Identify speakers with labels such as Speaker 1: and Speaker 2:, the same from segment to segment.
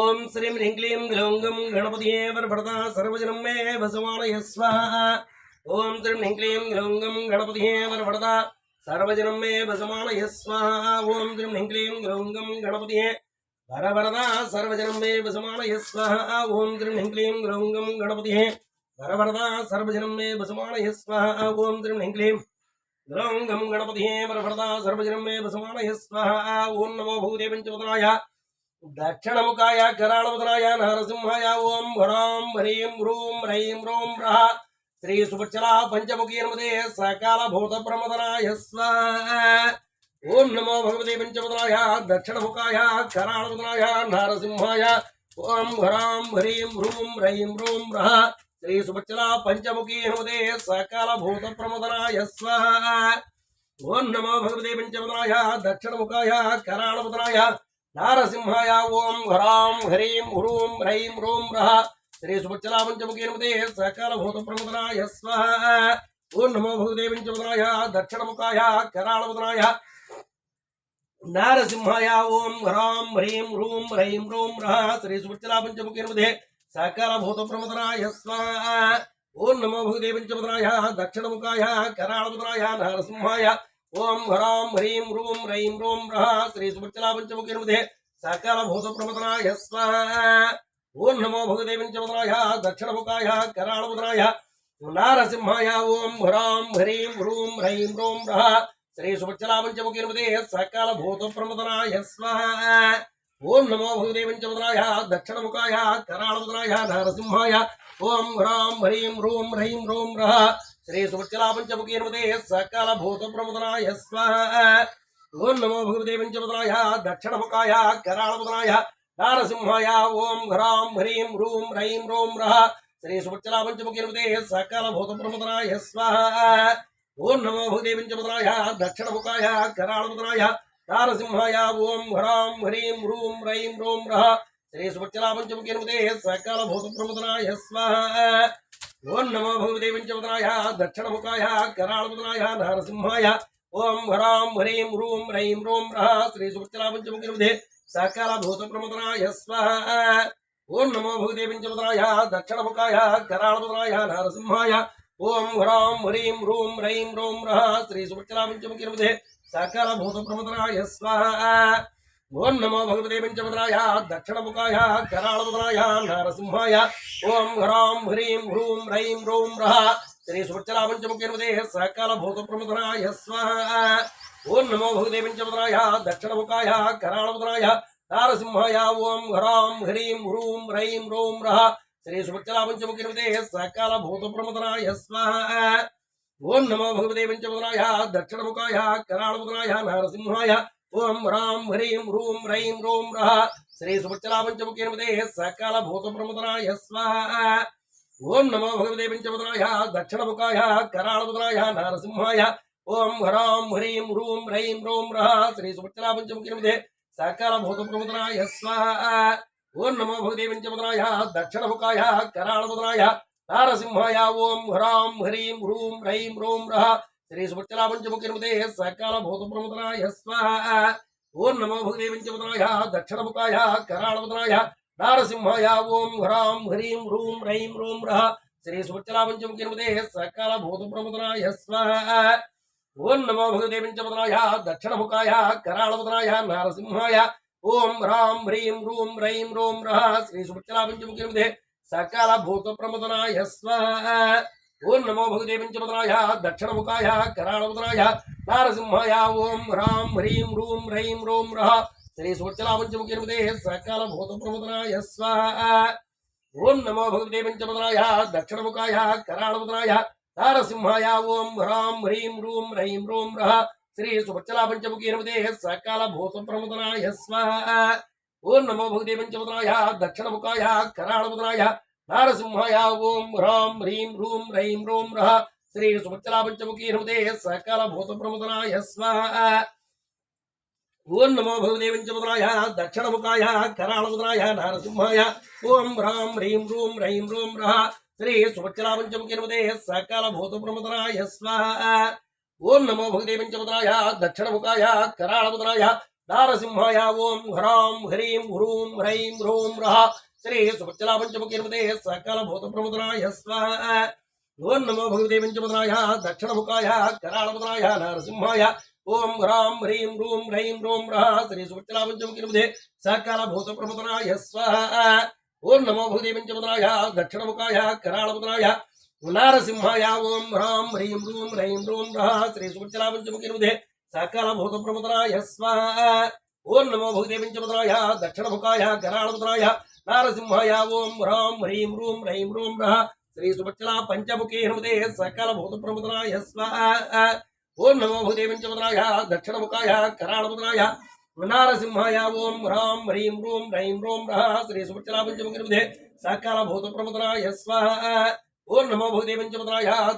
Speaker 1: ஓம் ஸ்ரீம் ஹிங்லீம் திலோங்கம் கணபதியே வரபடதா சர்வஜனம் மே வசுமானய ஸ்வாஹா. ஓம் ஸ்ரீம் ஹிங்லீம் திலோங்கம் கணபதியே வரபடதா சர்வஜனம் மே வசுமானய ஸ்வாஹா. ஓம் ஸ்ரீம் ஹிங்லீம் திலோங்கம் கணபதியே வரவரதா சர்வஜனம் மே வசுமானய ஸ்வாஹா. ஓம் ஸ்ரீம் ஹிங்லீம் திலோங்கம் கணபதியே வரவரதா சர்வஜனம் மே வசுமானய ஸ்வாஹா. ஓம் ஸ்ரீம் ஹிங்லீம் திலோங்கம் கணபதியே வரவரதா சர்வஜனம் மே வசுமானய ஸ்வாஹா. ஓம் நமோ பூதே பஞ்சவதனாய స్వాహ ఓం దక్షిణముఖాయ కరాళవదనాయ నరసింహాయ ఓం హ్రాం హ్రీం హ్రూం హ్రైం హ్రోం రహ శ్రీ సుభచ్చలా పంచముఖీ నమదే సకాల భూత ప్రమదనాయ స్వ ఓం నమో భగవతే పంచమదనాయ దక్షిణముఖాయ కరాళవదనాయ నరసింహాయ ఓం హ్రాం హ్రీం హ్రూం హ్రైం హ్రోం రహ శ్రీ సుభచ్చలా పంచముఖీ నమదే సకాల భూత ప్రమదనాయ స్వ ఓం నమో భగవతే పంచమదనాయ దక్షిణముఖాయ కరాళవదనాయ నారసింహాయ ఓం హ్రాం హ్రీం హ్రూం హ్రైం హ్రూం రహ శ్రీ సుభచ్చలాపంచముఖీనుమతే సకాల భూత ప్రముదనాయ స్వాహ ఓం నమో భగవతే దక్షిణముఖాయ కరాళముదనాయ నారసింహాయ ఓం హ్రాం హ్రీం హ్రూం హ్రైం హ్రూం రహ శ్రీ సుభచ్చలాపంచముఖీనుమతే సకాల భూత ప్రముదనాయ స్వాహ ఓం నమో భూదేవించముదనాయ దక్షిణముఖాయ కరాళముదనాయ నారసింహాయ ఓం హ్రాం హ్రీం రూం రైం రూం రహ శ్రీ సుభచ్చలా పంచముఖీర్మతే సకల భూత ప్రమతనాయ స్వాహ ఓం నమో భగవతే పంచమదనాయ దక్షిణముఖాయ కరాళముదనాయ నారసింహాయ. ఓం హ్రాం హ్రీం రూం హ్రైం రూం రహ శ్రీ సుభచ్చలా పంచముఖీర్మతే సకల భూత ప్రమతనాయ స్వాహ ఓం నమో భగవతే పంచమదనాయ దక్షిణముఖాయ కరాళముదనాయ నారసింహాయ. ఓం హ్రాం హ్రీం రూం హ్రైం రూం రహ శ్రీ సుభక్షలాపంచముఖీర్మదే సకల భూత ప్రముదనాయ స్వాహ. ఓం నమో భగవతే పంచముదనాయ దక్షిణముఖాయ కరాళముదనాయ నారసింహాయ ఓం హ్రాం హ్రీం రూం హ్రైం రోం రహ. శ్రీ సుభక్షలాపంచముఖీర్మదే సకల భూత ప్రముదనాయ స్వాహ. ఓం నమో భగవతే పంచముదనాయ దక్షిణముఖాయ కరాళముదనాయ నారసింహాయ ఓం హ్రాం హ్రీం రూం హ్రైం రోం రహ. శ్రీ సుభక్షలాపంచముఖీర్మదే సకల భూత ప్రముదనాయ స్వాహ. ఓం నమో భగవతే దక్షిణముఖాయ కరాళముదనాయ నరసింహాయ ఓం హ్రాం హ్రీం రూం హ్రైం రూం రహ శ్రీ సుభచ్చలా సకల భూతప్రమదనాయ స్వహ. ఓం నమో భగవతే దక్షిణముఖాయ కరాళముదనాయ నరసింహాయ ఓం హ్రాం హ్రీం రూం హ్రైం రూం రహ శ్రీ సుభచ్చలా సకల భూతప్రమదనాయ స్వహ. ఓం నమో భగవతే పంచమదనాయ దక్షిణముఖాయ కరాళముదనాయ నరసింహాయ ఓం హ్రాం హ్రీం హ్రూం హ్రైం హ్రోం రహ శ్రీ సుభచ్చలా పంచముఖీర్మదే సకల భూత ప్రముదనాయ స్వాహ ఓం నమో భగవతే పంచముదనాయ దక్షిణముఖాయ కరాళముదనాయ నారసింహాయ ఓం హ్రాం హ్రీం హ్రూం హ్రైం హ్రోం రహ శ్రీ సుభచ్చలా పంచముఖీర్మదే సకల భూత ప్రముదనాయ స్వాహ ఓం నమో భగవతే పంచముదనాయ దక్షిణముఖాయ కరాళముదనాయ నరసింహాయ ఓం రాం హ్రీం హ్రూం హ్రైం రోం రహ. శ్రీ సుభచ్చలా పంచముఖీర్మదే సకల భూత ప్రముదనాయ స్వాహ. ఓం నమో భగవదే పంచమదనాయ దక్షిణముఖాయ కరాళముదనాయ నరసింహాయ. ఓం హ్రాం హ్రీం హ్రూం హ్రైం రోం రహ. శ్రీ సుభచ్చలా పంచముఖిర్మదే సకల భూత ప్రముదనాయ స్వాహ. ఓం నమో భగవదే పంచమదనాయ దక్షిణముఖాయ కరాళముదనాయ నారసింహాయ. ఓం హ్రాం హ్రీం హ్రూం హ్రైం రోం రహ. శ్రీ సుభచ్చలా పంచముఖిర్మదే సకల భూత ప్రముదనాయ స్వాహ. ఓం నమో భగవతే పంచముద్రాయ దక్షిణముఖాయ కరాళముద్రాయ నారసింహాయ ఓం హ్రాం హ్రీం హ్రూం హ్రైం హ్రోం రః శ్రీ సుభచ్చలా పంచముఖిర్మదే సకల భూత ప్రముదనాయ స్వాహ. ఓం నమో భగవతే పంచముద్రాయ దక్షిణముఖాయ కరాళముద్రాయ నారసింహాయ ఓం హ్రాం హ్రీం హ్రూం హ్రైం హ్రోం రః శ్రీ సుభచ్చలా పంచముఖిర్మదే సకల భూత ప్రముదనాయ స్వాహ. ఓం నమో భగవతే పంచమదనాయ దక్షిణముఖాయ కరాళముదనాయ నారసింహాయ ఓం హ్రాం హ్రీం రూం హ్రైం హ్రోం రహ శ్రీ సువచ్చలా పంచముఖిర్మదే సకల భూత ప్రముదనాయ స్వాహ. ఓం నమో భగవతే పంచమదనాయ దక్షిణముఖాయ కరాళముదనాయ నారసింహాయ ఓం హ్రాం హ్రీం రూం హ్రైం హ్రోం రహ శ్రీ సువచ్చలా పంచముఖిర్మదే సకల భూత ప్రముదనాయ స్వాహ. ఓం నమో భగవతే పంచమదనాయ దక్షిణముఖాయ కరాళముదనాయ నారసింహాయ ఓం హ్రాం హ్రీం హ్రూం హ్రైం హ్రోం రః శ్రీ సువచ్చలా పంచముఖిర్మదే సకల భూత ప్రముదనాయ స్వాహ ఓం నమో భగవతే దక్షిణముఖాయ కరాళముద్రాయ నరసింహాయ ఓం హ్రాం హ్రీం హ్రూం హ్రైం హ్రోం రః శ్రీ సుభచ్చలా పంచముఖిర్మదే సకల భూత ప్రముదనాయ స్వాహ ఓం నమో భగవతే దక్షిణముఖాయ కరాళముద్రాయ నారసింహాయ ఓం హ్రాం హ్రీం హ్రూం హ్రైం హ్రూం రః శ్రీ సుభచ్చలా పంచముఖీర్మతే సకల భూత ప్రముద్రాయ స్వాహ. ఓం నమో భగవతే పంచముద్రాయ దక్షిణముఖాయ కరాళముద్రాయ నరసింహాయ. ఓం హ్రాం హ్రీం రూం హ్రైం రోం రహ. శ్రీ సుభచ్చలా పంచముఖీర్మతే సకల భూత ప్రముద్రాయ స్వాహ. ఓం నమో భగవతే పంచముద్రాయ దక్షిణముఖాయ కరాళముద్రాయ నారసింహాయ. ఓం హ్రాం హ్రీం రూం హ్రైం రోం రహ. శ్రీ సుభచ్చలా పంచముఖీర్మతే సకల భూత ప్రముద్రాయ స్వాహ. ఓం నమో భగవతే పంచముద్రాయ దక్షిణముఖాయ కరాళముద్రాయ నారసింహయా ఓం హ్రాం హ్రీం రూం హ్రైం రూం రహ శ్రీ సుభచ్చలా పంచముఖీ హృదే సకల భూత ప్రముదనాయ స్వాహ. ఓం నమో భగవతే దక్షిణముఖాయ కరాళముద్రాయ. నారసింహాయ ఓం హ్రాం హ్రీం రూం హ్రైం రూం రహ శ్రీ సుభచ్చలా పంచముఖీ హృదే సకల భూత ప్రముదనాయ స్వాహ. ఓం నమో భగవతే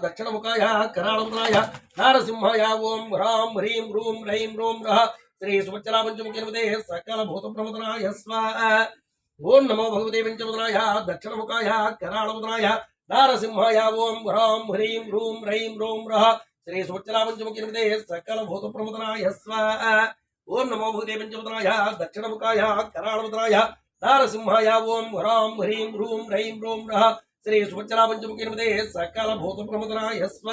Speaker 1: దక్షిణముఖాయ కరాళముద్రాయ. నారసింహాయ ఓం హ్రాం హ్రీం రూం హ్రైం రూం రహ శ్రీ సుభచ్చలా పంచముఖీ హృదే సకల భూత ప్రముదనాయ స్వాహ. ఓం నమో భగవతే పంచముద్రాయ దక్షిణముఖాయ కరాళముద్రాయ నారసింహాయ ఓం హ్రాం హ్రీం హ్రూం హ్రైం రోం రహ శ్రీ సువచ్చలా నిమిదే సకల భూత ప్రముద్రాయ స్వ. ఓం నమో భగవతే పంచముద్రాయ దక్షిణముఖాయ కరాళముద్రాయ నారసింహాయ ఓం హ్రాం హ్రీం హ్రూం హ్రైం రోం రహ శ్రీ సువచ్చలా నిమిదే సకల భూత ప్రముద్రాయ స్వ.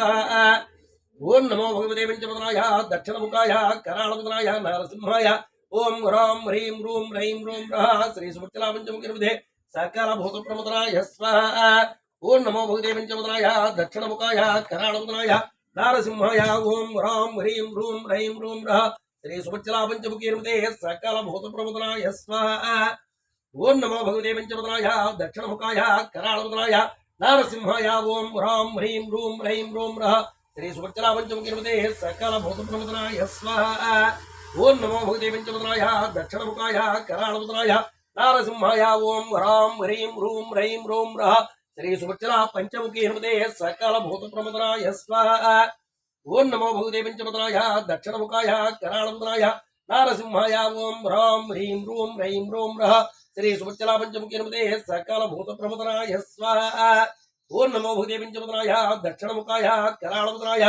Speaker 1: ఓం నమో భగవతే పంచముద్రాయ దక్షిణముఖాయ కరాళముద్రాయ నారసింహాయ ఓం హ్రాం హ్రీం రూం హ్రైం రూం రః శ్రీ సుభచ్చలా పంచముఖి నిమిదే సకల భూత ప్రముద్రాయ స్వాహ ఓం నమో భగవతే పంచముద్రాయ దక్షిణముఖాయ కరాళముద్రాయ నారసింహాయ ఓం హ్రాం హ్రీం రూం హ్రైం రూం రః శ్రీ సుభచ్చలా పంచముఖి నిమిదే సకల భూత ప్రముద్రాయ స్వాహ ఓం నమో భగవతే పంచముద్రాయ దక్షిణముఖాయ కరాళముద్రాయ నారసింహాయ ఓం హ్రాం హ్రీం రూం హ్రైం రూం రః శ్రీ సుభచ్చలా పంచముఖి నిమిదే సకల భూత ప్రముద్రాయ స్వాహ ఓం నమో భగవతే పంచముద్రాయ దక్షిణముఖాయ కరాళముద్రాయ నారసింహాయ ఓం హ్రాం హ్రీం రూం హ్రైం రూం రహ శ్రీ సుభచ్చలా పంచముఖీ హృదయ సకల భూత ప్రముద్రాయ స్వాహ. ఓం నమో భగవతే పంచముద్రాయ దక్షిణముఖాయ కరాళముద్రాయ నారసింహాయ ఓం హ్రాం హ్రీం రూం హ్రైం రూం రహ శ్రీ సుభచ్చలా పంచముఖీ హృదయ సకల భూత ప్రముద్రాయ స్వాహ. ఓం నమో భగవతే పంచముద్రాయ దక్షిణముఖాయ కరాళముద్రాయ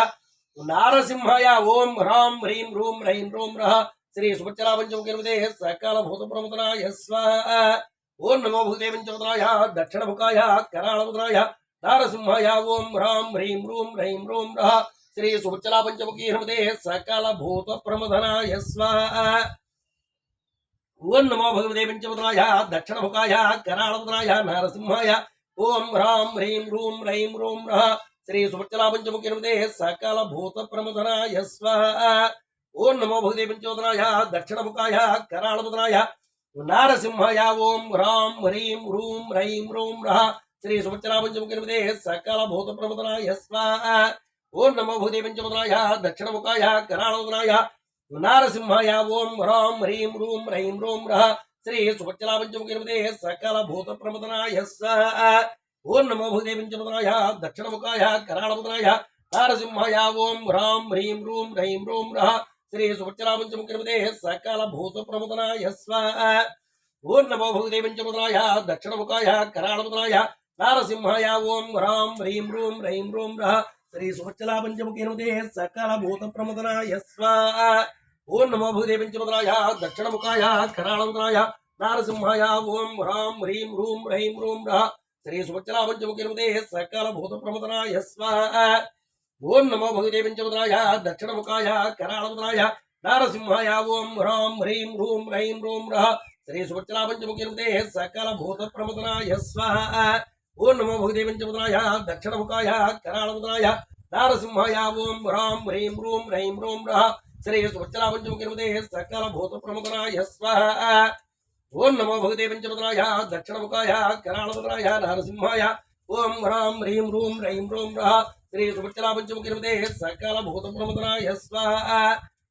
Speaker 1: నారసింహయ ఓం హ్రాం హ్రీం రూం హ్రైం రూం రహ శ్రీ సుభచ్చలా పంచముఖే సకాల సకల భూత ప్రముద్రాయ స్వాహ ఓం నమో భూతే పంచముద్రాయ దక్షిణముఖాయ కరాళముద్రాయ నారసింహయ ఓం హ్రాం హ్రీం రూం హ్రైం రూం రహ శ్రీ సుభచ్చలా పంచముఖీ హృదే సకాల భూత ప్రమదనాయ స్వాహ ఓం నమో భగవతే పంచముద్రాయ దక్షిణముఖాయ కరాళముద్రాయ నారసింహాయ ఓం హ్రాం హ్రీం రూం హ్రైం రూం రహ శ్రీ సుభచ్చలా పంచముఖీ సకల భూత ప్రమదనాయ స్వ ఓం నమో భగదే పంచోదనాయ దక్షిణముఖాయ కరాళముదనాయ నారసింహాయ ఓం హ్రాం హ్రీం హ్రూం హ్రైం రూం రహ. శ్రీ సుభచ్చలా పంచముఖి సకల భూత ప్రముదనాయ స్వ ఓం నమో భగదే పంచోదనాయ దక్షిణముఖాయ కరాళముదనాయ నారసింహాయ ఓం హ్రాం హ్రీం హ్రూం హ్రైం రూం రహ. శ్రీ సుభచ్చలా పంచముఖి సకల భూత ప్రముదనాయ స్వాహ. ఓం నమో భూతే దక్షిణముఖాయ కరాళముద్రాయ నారసింహాయ ఓం హ్రాం హ్రీం రూం హ్రైం రూం రహ శ్రీ సుభచ్చలా పంచముఖి సకల భూత ప్రముదనాయ స్వ. ఓం నమో భగవతే దక్షిణముఖాయ కరాళముద్రాయ నారసింహాయ ఓం హ్రాం హ్రీం రూం హ్రైం రూం రహ శ్రీ సువచ్చలా పంచముఖి సకల భూత ప్రముదనాయ స్వ. ఓం నమో భగవతే దక్షిణముఖాయ కరాళముద్రాయ నారసింహాయ ఓం హ్రాం హ్రీం రూం హ్రైం రూం రహ శ్రీ సువచ్చలా సకల భూత ప్రమదనాయ స్వాహ. ఓం నమో భగవతే పంచముద్రాయ దక్షిణముఖాయ కరాళముద్రాయ నారసింహాయ ఓం హ్రాం హ్రీం హ్రూం హ్రైం హ్రూం రహ. శ్రీ సుభచ్చలా సకల భూత ప్రమదనాయ స్వాహ. ఓం నమో భగవతే పంచముద్రాయ దక్షిణముఖాయ కరాళముద్రాయ నారసింహాయ ఓం హ్రాం హ్రీం హ్రూం హ్రైం హ్రూం రహ. శ్రీ సుభచ్చలా సకల భూత ప్రమదనాయ స్వాహ. ఓం నమో భగవతే పంచముద్రాయ దక్షిణముఖాయ కరాళముద్రాయ నారసింహాయ. ఓం హ్రాం హ్రీం రూం రైం రూం రహ. శ్రీ సుభచ్చలా పంచముఖి హృదే సకల భూత ప్రముదనాయ స్వాహ.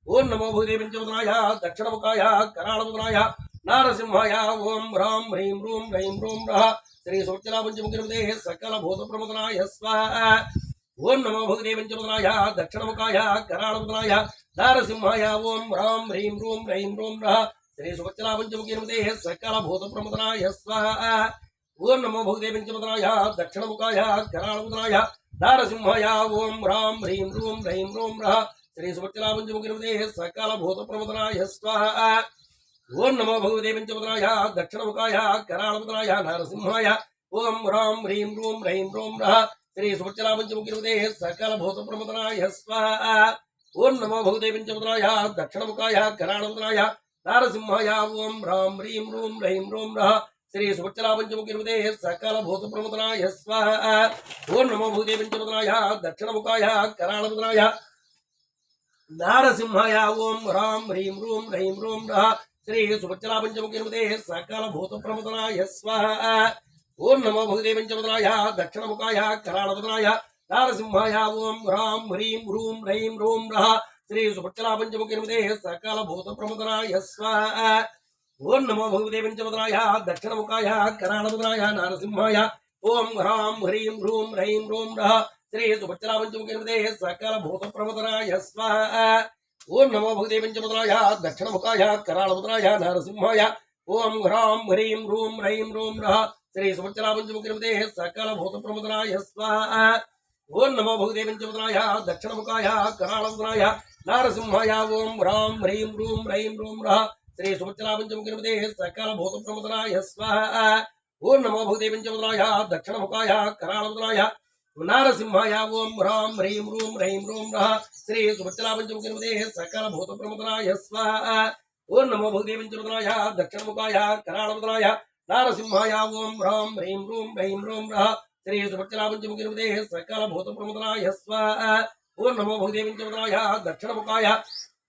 Speaker 1: ఓం నమో భగవతే పంచముద్రాయ దక్షిణముఖాయ కరాళముద్రాయ నారసింహాయ. ఓం హ్రాం హ్రీం రూం రైం రూం రహ. శ్రీ సువచ్చలా పంచముఖిరుదే సకల భూత ప్రముదనాయ స్వాహ. ఓం నమో భగవతే పంచముద్రాయ దక్షిణముఖాయ కరాళముద్రాయ నారసింహాయ. ఓం హ్రాం హ్రీం రూం రైం రూం రహ. శ్రీ సువచ్చలా పంచముఖిరుదే సకల భూత ప్రముదనాయ స్వాహ. ఓం నమో భగవతే పంచముదనాయ దక్షిణముఖాయ కరాళముదనాయ నారసింహాయ ఓం హ్రాం హ్రీం రూం హ్రైం రూం రహ. శ్రీ సుభచ్చలాపంచముఖినదే సకల భూత ప్రమదనాయ స్వాహ. ఓం నమో భగవదే పంచముద్రాయ దక్షిణముఖాయ కరాళముద్రాయ నారసింహాయ ఓం హ్రాం హ్రీం రూం హ్రైం రోం రహ. శ్రీ సుభచ్చలాపంచముఖినదే సకల భూత ప్రమదనాయ స్వాహ. ఓం నమో భగవతే పంచముద్రాయ దక్షిణముఖాయ కరాళముద్రాయ నరసింహాయ ఓం హ్రాం హ్రీం రూం హ్రైం రోం రహ శ్రీ సుభచ్చలాపంచముఖినదే సకల భూత ప్రముదనాయ స్వాహ ఓం నమో భగవతే పంచముదనాయ దక్షిణముఖాయ కరాళముదనాయ నారసింహాయ ఓం హ్రాం హ్రీం రూం హ్రైం రోం రహ శ్రీ సుభచ్చలా పంచముఖినుదే సకల భూత ప్రముదనాయ స్వాహ ఓం నమో భగవతే పంచముదనాయ దక్షిణముఖాయ కరాళముదనాయ నారసింహాయ ఓం హ్రాం హ్రీం రూం హ్రైం రోం రహ శ్రీ సుభచ్చలా పంచముఖే సకల భూత ప్రముదరాయ స్వాహ. ఓం నమో భగవతే పంచముద్రాయ దక్షిణముఖాయ కరాళముద్రాయ నారసింహాయ. ఓం హ్రాం హ్రీం హ్రూం హ్రైం రోం రహ శ్రీ సుభచ్చలా పంచముఖే సకల భూత ప్రముదరాయ స్వాహ. ఓం నమో భగవతే పంచముద్రాయ దక్షిణముఖాయ కరాళముద్రాయ నారసింహాయ. ఓం హ్రాం హ్రీం హ్రూం హ్రైం రోం రహ శ్రీ సుభచ్చలా పంచముఖే సకల భూత ప్రముదరాయ స్వాహ. ఓం నమో భగవతే పంచముద్రాయ దక్షిణముఖాయ కరాళముద్రాయ నారసింహాయ ఓం హ్రాం హ్రీం రూం రైం రూం రహ శ్రీ సుభచ్చలా పంచముఖినుదే సకల భూత ప్రమదనాయ స్వాహ ఓం నమో భూతే పంచముద్రాయ దక్షిణముఖాయ కరాళముద్రాయ నారసింహాయ ఓం హ్రాం హ్రీం రూం రైం రూం రహ శ్రీ సుభచ్చలాపంచముఖినుదే సకల భూత ప్రమదనాయ స్వాహ ఓం నమో భగవతే పంచముద్రాయ దక్షిణముఖాయ కరాళముద్రాయ నారసింహాయ ఓం హ్రాం హ్రీం రూం రైం రూం రహ శ్రీ సుభచ్చలాపంచముఖినుదే సకల భూత ప్రమదనాయ స్వాహ ఓం నమో భగదేవించముద్రాయ దక్షిణముఖాయ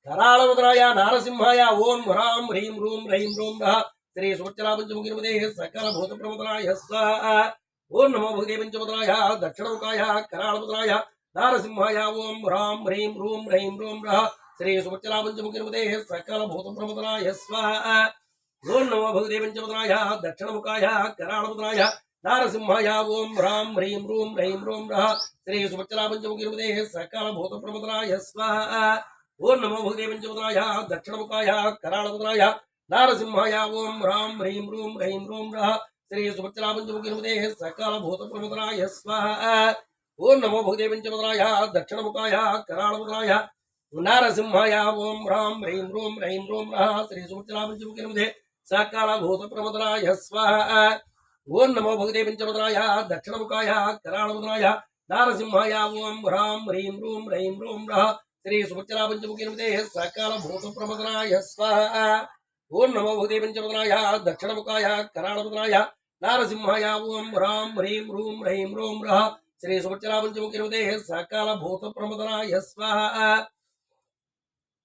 Speaker 1: కరాళముద్రాయ నారసింహాయ ఓం హ్రాం హ్రీం రూం హ్రైం రూం రహ శ్రీ సుభచ్చలాపంచముఖినుదే సకల భూత ప్రమదనాయ ఓం నమో భగదేవించముద్రాయ దక్షిణముఖాయ కరాళముద్రాయ నారసింహాయ ఓం హ్రాం హ్రీం రూం హ్రైం రూం రహ శ్రీ సుభచ్చలా సకల భూత ప్రమదనాయ ఓం నమో భగదేవించముద్రాయ దక్షిణముఖాయ కరాళముద్రాయ నారసింహాయ ఓం హ్రాం హ్రీం రూం హ్రైం రోం రహ శ్రీ సుభచ్చలా పంచముఖినుదే సకల భూత ప్రమదనాయ స్వాహ ఓం నమో భగవతే పంచముద్రాయ దక్షిణముఖాయ కరాళముద్రాయ నారసింహాయ ఓం హ్రాం హ్రీం రూం హ్రైం రోం రహ శ్రీ సుభచ్చలా పంచముఖినుదే సకల భూత ప్రమదనాయ స్వాహ ఓం నమో భగవతే పంచముద్రాయ దక్షిణముఖాయ కరాళముద్రాయ నారసింహాయ ఓం హ్రాం హ్రీం రూం హ్రైం రోం రహ శ్రీ సుభచ్చలా పంచముఖినుదే సకల భూత ప్రమదనాయ స్వాహ ఓం నమో భగదే పంచముద్రాయ దక్షిణముఖాయ కరాళముద్రాయ నారసింహాయ ఓం హ్రాం హ్రీం రూం హ్రైం రూం రహ శ్రీ సుభచ్చలా పంచముఖినుదే సకాల భూత ప్రమదనాయ స్వాహ. ఓం నమో భగదే పంచముద్రాయ దక్షిణముఖాయ కరాళముద్రాయ నారసింహాయ ఓం హ్రాం హ్రీం రూం హ్రైం రూం రహ శ్రీ సుభచ్చలా పంచముఖినుదే సకాల భూత ప్రమదనాయ స్వాహ.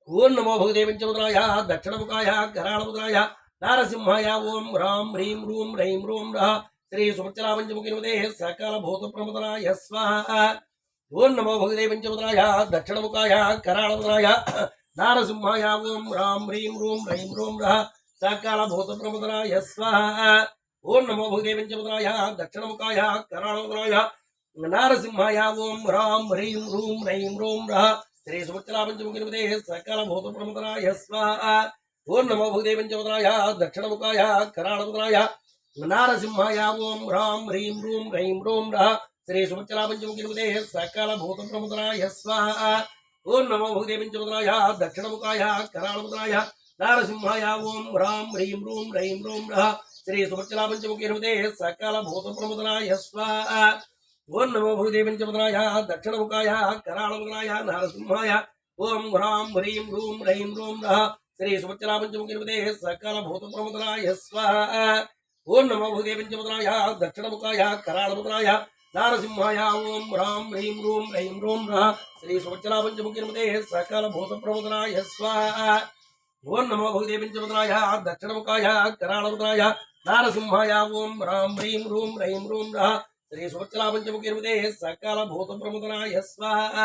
Speaker 1: ఓం నమో భగదే పంచముద్రాయ దక్షిణముఖాయ కరాళముద్రాయ నారసింహాయ ఓం హ్రాం హ్రీం రూం హ్రైం రూం రహ శ్రీ సుభచ్చలా పంచముఖినుదే సకల భూత ప్రమదనాయ స్వాహ ఓం నమో భగదే పంచముద్రాయ దక్షిణముఖాయ కరాళముద్రాయ నారసింహాయ ఓం హ్రాం హ్రీం రూం హ్రైం రూం రహ సకల భూత ప్రమదనాయ స్వాహ ఓం నమో భగదే పంచముద్రాయ దక్షిణముఖాయ కరాళముద్రాయ నారసింహాయ ఓం హ్రాం హ్రీం రూం హ్రైం రూం రహ శ్రీ సుభచ్చలా పంచముఖినుదే సకల భూత ప్రమదనాయ స్వాహ ఓం నమో భగవతే దక్షిణముఖాయ కరాళముద్రాయ నారసింహాయ ఓం హ్రాం హ్రీం రూం హ్రైం రోం రహ శ్రీ సుమచ్చలాపంచముఖిముదే సకల భూత ప్రమదనాయ స్వాహ. ఓం నమో భగవతే దక్షిణముఖాయ కరాళముద్రాయ నారసింహాయ ఓం హ్రాం హ్రీం రూం హ్రైం రోం రహ శ్రీ సుమచ్చలాపంచముఖిముదే సకల భూత ప్రమదనాయ స్వాహ. ఓం నమో భగవతే దక్షిణముఖాయ కరాళముద్రాయ నారసింహాయ ఓం హ్రాం హ్రీం రూం హ్రైం రోం రహ శ్రీ సుభచ్చలా పంచముఖినుదే సకల భూత ప్రముదరాయ స్వాహ. ఓం నమో భగవతే పంచముద్రాయ దక్షిణముఖాయ కరాళముద్రాయ నారసింహాయ ఓం రాం హ్రీం రూం హ్రైం రూం రః. శ్రీ సుభచ్చలా పంచముఖినుదే సకల భూత ప్రముదరాయ స్వాహ. ఓం నమో భగవతే పంచముద్రాయ దక్షిణముఖాయ కరాళముద్రాయ నారసింహాయ ఓం రాం హ్రీం రూం హ్రైం రూం రః. శ్రీ సుభచ్చలా పంచముఖినుదే సకల భూత ప్రముదరాయ స్వాహ.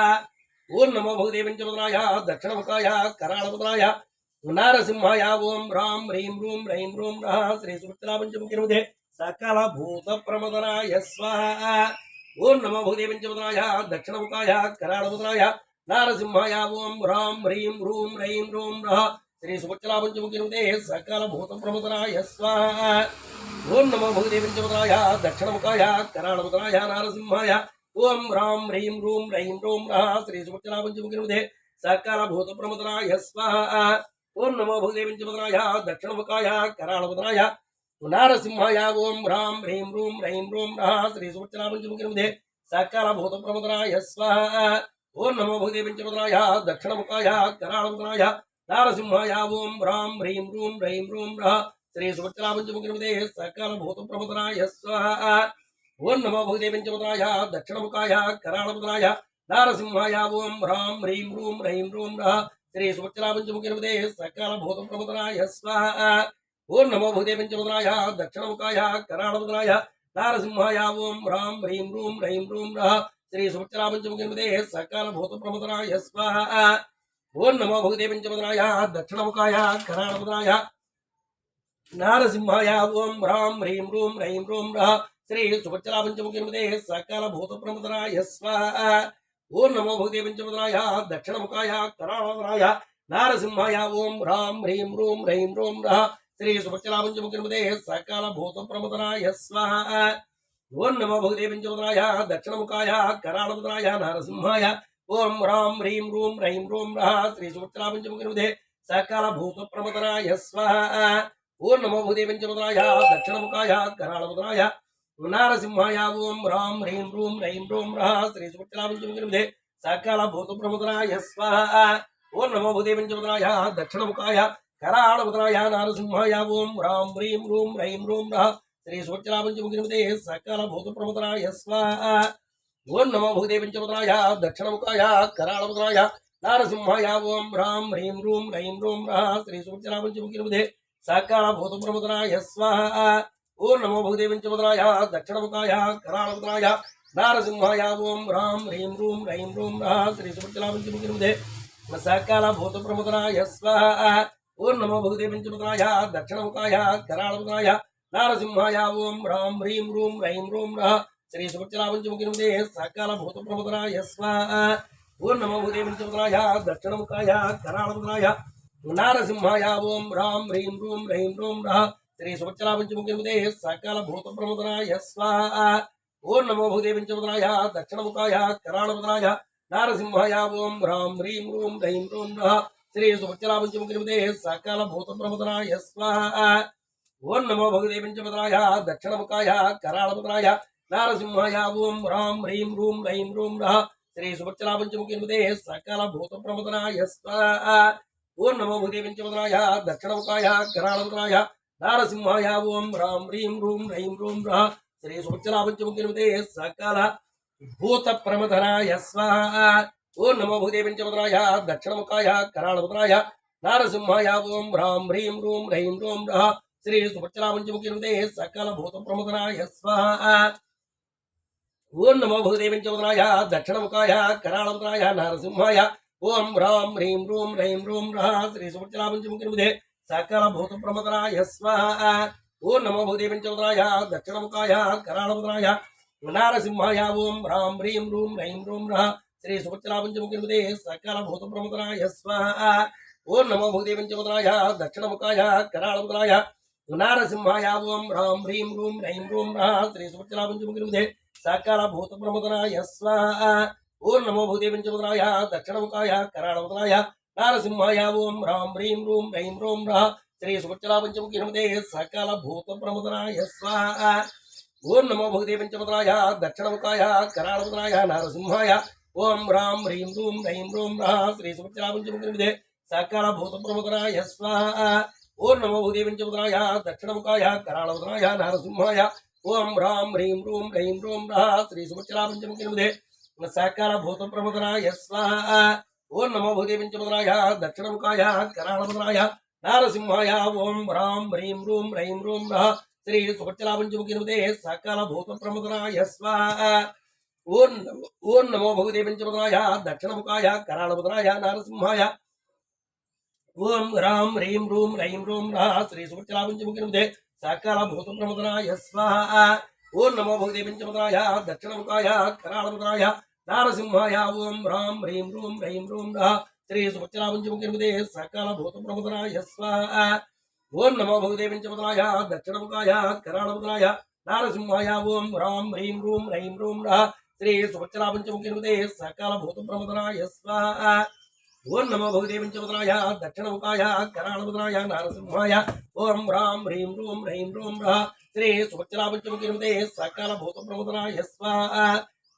Speaker 1: ఓం నమో భగవతే పంచముద్రాయ దక్షిణముఖాయ కరాళముద్రాయ నారసింహాయ ఓం హ్రాం హ్రీం రూం హ్రైం రూం రహ శ్రీ సుభచ్చలా పంచముఖినుదే సకల భూత ప్రమదనాయ స్వాహ ఓం నమో భూదే పంచమదనాయ దక్షిణముఖాయ కరాళముద్రాయ నారసింహాయ ఓం హ్రాం హ్రీం రూం హ్రైం రూం రహ శ్రీ సుభచ్చలా పంచముఖినుదే సకల భూత ప్రమదనాయ స్వాహ ఓం నమో భూదే పంచమదనాయ దక్షిణముఖాయ కరాళముద్రాయ నారసింహాయ ఓం రాం హ్రీం రూం హ్రైం రూం రహ శ్రీ సుభచ్చలా పంచముఖినుదే సకల భూత ప్రమదనాయ స్వాహ ఓం నమో భగవతే దక్షిణముఖాయ కరాళముద్రాయ నారసింహాయ ఓం హ్రాం హ్రీం రూం రైం రూం రహ శ్రీ సువచ్చనా సకాల భూత ప్రముద్రాయ స్వాహ ఓం నమో భగవతే దక్షిణముఖాయ కరాళముద్రాయ నారసింహాయ ఓం హ్రాం హ్రీం రూం రైం రూం రహ శ్రీ సువచ్చనా సకాల భూత ప్రముద్రాయ స్వాహ ఓం నమో భగవతే దక్షిణముఖాయ కరాళముద్రాయ నారసింహాయ ఓం హ్రాం హ్రీం రూం రైం రూం రహ శ్రీ సువచ్చనా సకాల భూత ప్రమదనాయ స్వాహ. ఓం నమో భూతే పంచముద్రాయ దక్షిణముఖాయ కరాళముద్రాయ నారసింహాయ ఓం హ్రాం హ్రీం రూం రైం రూం రహ. శ్రీ సువచ్చనా సకాల భూత ప్రమదనాయ స్వాహ. ఓం నమో భూతే పంచముద్రాయ దక్షిణముఖాయ కరాళముద్రాయ నారసింహాయ ఓం హ్రాం హ్రీం రూం రైం రూం రహ. శ్రీ సువచ్చనా సకాల భూత ప్రమదనాయ స్వాహ. ఓం నమో భగవతే పంచమదనాయ దక్షిణముఖాయ కరాళముద్రాయ నారసింహాయ ఓం హ్రాం హ్రీం రూం రైం రూం రహ శ్రీ సుభచ్చలా పంచముఖిముదే సకాల భూత ప్రమదనాయ స్వాహ. ఓం నమో భగవతే పంచమదనాయ దక్షిణముఖాయ కరాళముద్రాయ నారసింహాయ ఓం హ్రాం హ్రీం రూం రైం రూం రహ శ్రీ సుభచ్చలా పంచముఖిముదే సకాల భూత ప్రమదనాయ స్వాహ. ఓం నమో భగవతే పంచమదనాయ దక్షిణముఖాయ కరాళముద్రాయ నారసింహాయ ఓం హ్రాం హ్రీం రూం రైం రూం రహ శ్రీ సుభచ్చలా పంచముఖిముదే సకాల భూత ప్రముదనాయ స్వాహ. ఓం నమో భూతే దక్షిణముఖాయ కరాళముదనాయ నారసింహాయ ఓం హ్రాం హ్రీం రూం రైం రూం రహ శ్రీ సువచ్చలా పంచముఖిముదే సకల భూత ప్రముదనాయ స్వాహ. ఓం నమో భూతే దక్షిణముఖాయ కరాళముదనాయ నారసింహాయ ఓం హ్రాం హ్రీం రూం రైం రూం రహ శ్రీ సువచ్చలా పంచముఖిముదే సకల భూత ప్రముదనాయ స్వాహ. ఓం నమో భూతే పంచముద్రాయ దక్షిణముఖాయ కరాళముద్రాయ నారసింహాయ ఓం రాం హ్రీం రూం రైం రూం రా శ్రీ సువచ్చలా సకాల భూత ప్రముద్రాయ స్వాహ. ఓం నమో భగవతే పంచముద్రాయ దక్షిణముఖాయ కరాళముద్రాయ నారసింహాయ ఓం రాం హ్రీం రూం రైం రూం రా శ్రీ సుభచ్చలా సకాల భూత ప్రముద్రాయ స్వాహ. ఓం నమో భగవతే పంచముద్రాయ దక్షిణముఖాయ కరాళముద్రాయ నారసింహాయ ఓం రాం హ్రీం రూం రైం రూం రా శ్రీ సుభచ్చలా పంచముఖిముదే సకాల భూత ప్రముద్రాయ స్వాహ. ఓం నమో భగవతే పంచముద్రాయ దక్షిణముఖాయ కరాళముదనాయ నారసింహాయ. ఓం హ్రాం హ్రీం రూం రైం రూం రహ శ్రీ సుభచ్చలా పంచముఖిముదే సకల భూత ప్రముద్రాయ స్వాహ. ఓం నమో భగవతే పంచముద్రాయ దక్షిణముఖాయ కరాళముదనాయ నారసింహాయ. ఓం హ్రాం హ్రీం రూం రైం రూం రహ శ్రీ సుభచ్చలా పంచముఖిముదే సకల భూత ప్రముద్రాయ స్వాహ. ఓం నమో భగవతే పంచముద్రాయ దక్షిణముఖాయ కరాళముదనాయ నారసింహాయ ఓం హ్రాం హ్రీం రూం హ్రైం రూం రహ శ్రీ సుభచ్చలా పంచముఖిముదే సకల భూత ప్రమధనాయ స్వాహ ఓం నమో భూదే పంచముద్రాయ దక్షిణముఖాయ కరాళముద్రాయ నారసింహాయ ఓం హ్రాం హ్రీం రూం హ్రైం రూం రహ శ్రీ సుభచ్చలా పంచముఖినుదే సకల భూత ప్రమధనాయ స్వాహ ఓం నమో భూతే పంచముద్రాయ దక్షిణముఖాయ కరాళముద్రాయ నారసింహాయ ఓం హ్రాం హ్రీం రూం హ్రైం రూం రహ శ్రీ సుభచ్చలా పంచముఖినుదే సకల భూత ప్రముఖనాయ స్వాహ. ఓం నమో భూతే దక్షిణముఖాయ కరాళముద్రాయ నారసింహాయ ఓం హ్రాం హ్రీం రూం రైం రూం రహ శ్రీ సుభచ్చలా పంచముఖిముదే సకల భూత ప్రముఖనాయ స్వాహ. ఓం నమో భూతే దక్షిణముఖాయ కరాళముద్రాయ నారసింహాయ ఓం హ్రాం హ్రీం రూం రైం రూం రహ శ్రీ సుభచ్చలా పంచముఖిముదే సకల భూత ప్రముఖనాయ స్వాహ. ఓం నమో భూతే దక్షిణముఖాయ కరాళముద్రాయ నారసింహాయ ఓం హ్రాం హ్రీం రూం రైం రోం రహ శ్రీ సుభచ్చలా పంచముఖిముదే సకల భూత ప్రముఖనాయ స్వాహ ఓం నమో భగదే పంచముద్రాయ దక్షిణముఖాయ కరాళముదనాయ నారసింహాయ ఓం హ్రాం హ్రీం రూం రైం రూం రహ శ్రీ సుభచ్చలా పంచముఖిముదే సకల భూత ప్రముఖనాయ స్వాహ ఓం నమో భగదే పంచముద్రాయ దక్షిణముఖాయ కరాళముదనాయ నారసింహాయ ఓం హ్రాం హ్రీం రూం రైం రూం రహ శ్రీ సుభచ్చలా పంచముఖిముదే సకల భూత ప్రముఖనాయ స్వాహ ఓం నమో భగవతే పంచముద్రాయ దక్షిణముఖాయ కరాళముద్రాయ నారసింహాయ ఓం హ్రాం హ్రీం రూం రైం రూం రహ శ్రీ సుభచ్చలా పంచముఖినుదే సకల భూత ప్రముద్రాయ స్వాహ ఓం నమో- ఓం నమో భగవతే పంచముఖనాయ దక్షిణముఖాయ కరాళముద్రాయ నారసింహాయ. ఓం హ్రాం హ్రీం రూం రైం రూం రహ శ్రీ సుభచ్చలా పంచముఖినుదే సకల భూత ప్రముద్రాయ స్వాహ ఓం నమో భగవతే పంచముఖనాయ దక్షిణముఖాయ కరాళముద్రాయ నారసింహాయ ఓం హ్రాం హ్రీం రూం రైం రూం రహ శ్రీ సుభచ్చలా సకల భూత ప్రముదరాయ స్వాహ ఓం నమో భగవతే పంచముఖనాయ దక్షిణముఖాయ కరాళముఖనాయ నారసింహాయ ఓం హ్రాం హ్రీం రూం రైం రూం రహ శ్రీ సుభచ్చలా సకల భూత ప్రముదరాయ స్వాహ ఓం నమో భగవతే పంచముద్రాయ దక్షిణముఖాయ కరాళముద్రాయ నరసింహాయ ఓం రాం హ్రీం రూం హ్రైం రూం రా శ్రీ సువచ్చలా సకల భూత ప్రముదరాయ స్వాహ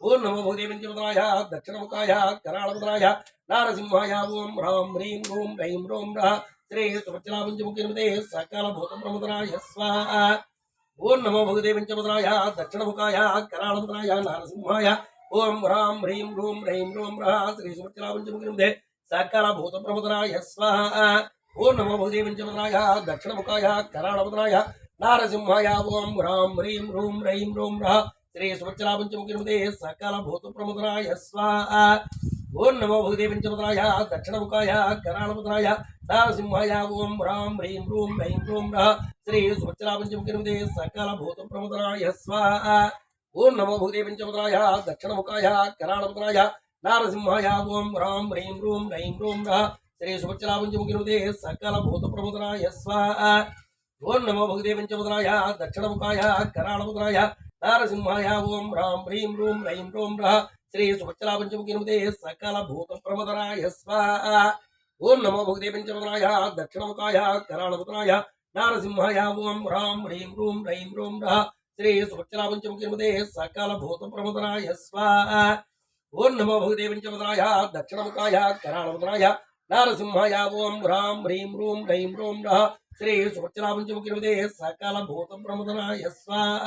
Speaker 1: ఓం నమో భగవతే దక్షిణముఖాయ కరాళముద్రాయ నారసింహాయ ఓం రాం హ్రీం రూం రైం రోం రా శ్రీ సువచ్చలా పంచముఖినుదే సకల భూత ప్రముద్రాయ స్వాహ. ఓం నమో భగవతే దక్షిణముఖాయ కరాళముద్రాయ నారసింహాయ ఓం రాం హ్రీం రూం రైం రోం రా శ్రీ సువచ్చలా పంచముఖినుదే సకల భూత ప్రముద్రాయ స్వాహ. ఓం నమో భగవతే దక్షిణముఖాయ కరాళముద్రాయ నారసింహాయ ఓం రాం హ్రీం రూం రైం రోం రా సువచ్చలా పంచముఖినుదే సకల భూత ప్రముద్రాయ స్వాహ. ఓం నమో భగవతే పంచముద్రాయ దక్షిణముఖాయ కరాళముద్రాయ నారసింహాయ ఓం రాం హ్రీం రూం హ్రైం రూం రా శ్రీ సువచ్చలా సకల భూత ప్రముద్రాయ స్వాహ. ఓం నమో భగవతే పంచముద్రాయ దక్షిణముఖాయ కరాళముద్రాయ నారసింహాయ ఓం రాం హ్రీం రూం హ్రైం రూం రా శ్రీ సువచ్చలా సకల భూత ప్రముద్రాయ స్వాహ. ఓం నమో భగవతే పంచముద్రాయ దక్షిణముఖాయ కరాళముద్రాయ నారసింహాయ ఓం రాం హ్రీం రూం రైం రోం రహ శ్రీ సువచ్చలా పంచముఖినుదే సకల భూత ప్రమదరాయ స్వాహ ఓం నమో భగవతే పంచముద్రాయ దక్షిణముఖాయ కరాళముఖనాయ నారసింహాయ ఓం రాం హ్రీం రూం రైం రూం రహ శ్రీ సువచ్చలా పంచముఖినుదే సకల భూత ప్రమదరాయ స్వాహ ఓం నమో భగవతే పంచముద్రాయ దక్షిణముఖాయ కరాళముఖనాయ నారసింహాయ ఓం రాం హ్రీం రూం రైం రూం రహ శ్రీ సువచ్చలా పంచముఖినుదే సకల భూత ప్రమదరాయ స్వాహ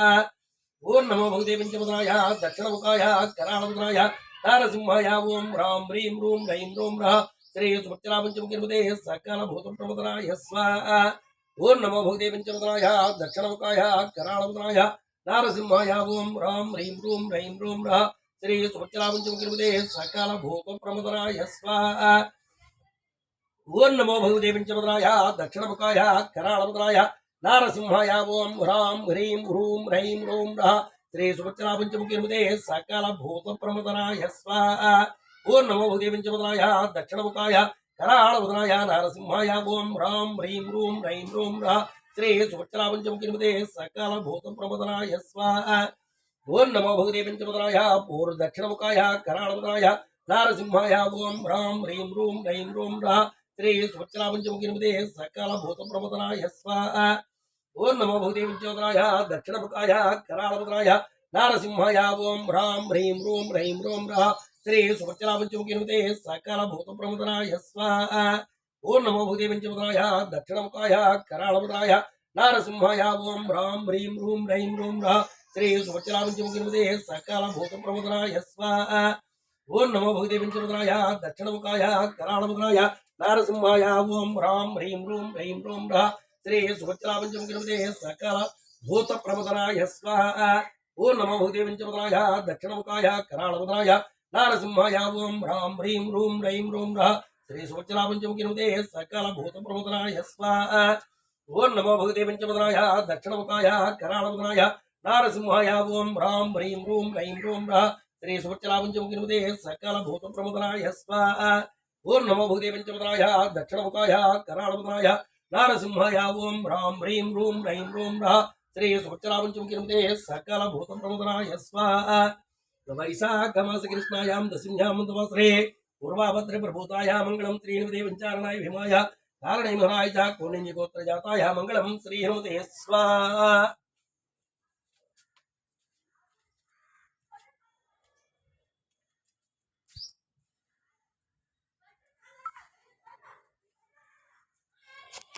Speaker 1: ఓం నమో భగవతే పంచముద్రాయ దక్షిణముఖాయ కరాళముద్రాయ నారసింహాయ ఓం రాం హ్రీం రూం హ్రైం రోం రా శ్రీ సువచ్చలా సకల భూత ప్రముద్రాయ స్వాహ. ఓం నమో భగవతే పంచముద్రాయ దక్షిణముఖాయ కరాళముద్రాయ నారసింహాయ ఓం రాం హ్రీం రూం హ్రైం రూం రా శ్రీ సువచ్చలా సకల భూత ప్రముద్రాయ స్వాహ. ఓం నమో భగవతే పంచముద్రాయ దక్షిణముఖాయ కరాళముద్రాయ నారసింహాయ ఓం హ్రాం హ్రీం హ్రూం హ్రైం రూం రహ శ్రీ సుభచ్చలా పంచముఖినుదే సకల భూత ప్రమదనాయ స్వాహ ఓం నమో భగవతే పంచముద్రాయ దక్షిణముఖాయ కరాళముద్రాయ నారసింహాయ ఓం హ్రాం హ్రీం రూం హ్రైం రూం రహ శ్రీ సుభచ్చలా పంచముఖినుదే సకల భూత ప్రమదనాయ స్వాహ ఓం నమో భగవతే పంచముద్రాయ పూర్వ దక్షిణముఖాయ కరాళముద్రాయ నారసింహాయ ఓం హ్రాం హ్రీం రూం హ్రైం రూం రహ శ్రీ సుభచ్చలా పంచముఖినుదే సకల భూత ప్రమదనాయ స్వాహ ఓం నమో భగవతే పంచోదరాయ దక్షిణముఖాయ కరాళముద్రాయ నారసింహాయ ఓం హ్రాం హ్రీం రూం హ్రైం రూం రా శ్రీ సుభచ్చలా సకల భూత ప్రముదరాయ స్వాహ. ఓం నమో భగవతే పంచముద్రాయ దక్షిణముఖాయ కరాళముద్రాయ నారసింహాయ ఓం హ్రాం హ్రీం రూం హ్రైం రూం రా శ్రీ సుభచ్చలా సకల భూత ప్రముదరాయ స్వాహ. ఓం నమో భగవతే పంచముద్రాయ దక్షిణముఖాయ కరాళముద్రాయ నారసింహాయ ఓం హ్రాం హ్రీం రూం హ్రైం రూం రా శ్రీ సుభద్రా సకల భూత ప్రముదరాయ స్వాహ. ఓ నమో భూతే దక్షిణముఖాయ కరాళముద్రాయ నారసింహాయ ఓం రాం హ్రీం రూం రైం రూం రా శ్రీ సుభద్రా సకల భూత ప్రముదరాయ స్వాహ. ఓం నమో భగవతే దక్షిణముఖాయ కరాళముద్రాయ నారసింహాయ ఓం రాం హ్రీం రూం రైం రూం రా శ్రీ సుభద్రా సకల భూత ప్రముదరాయ స్వాహ. ఓం నమో భగవతే దక్షిణముఖాయ కరాళముద్రాయ నారసింహాయ ఓం రాం హ్రీం రూం రైం రూం రా శ్రీ సుభచ్చరాపంచముఖినుదే సకల భూతం ప్రముదరాయ స్వాహ వైశాఖమాస కృష్ణాయాం దశమ్యాం తవస్రే పూర్వాభద్ర ప్రభూతాయ మంగళం శ్రీనిదే విచారణాయ భీమాయ కారణై మహారాయ చ జాతాయ మంగళం శ్రీ హనుమతే స్వాహ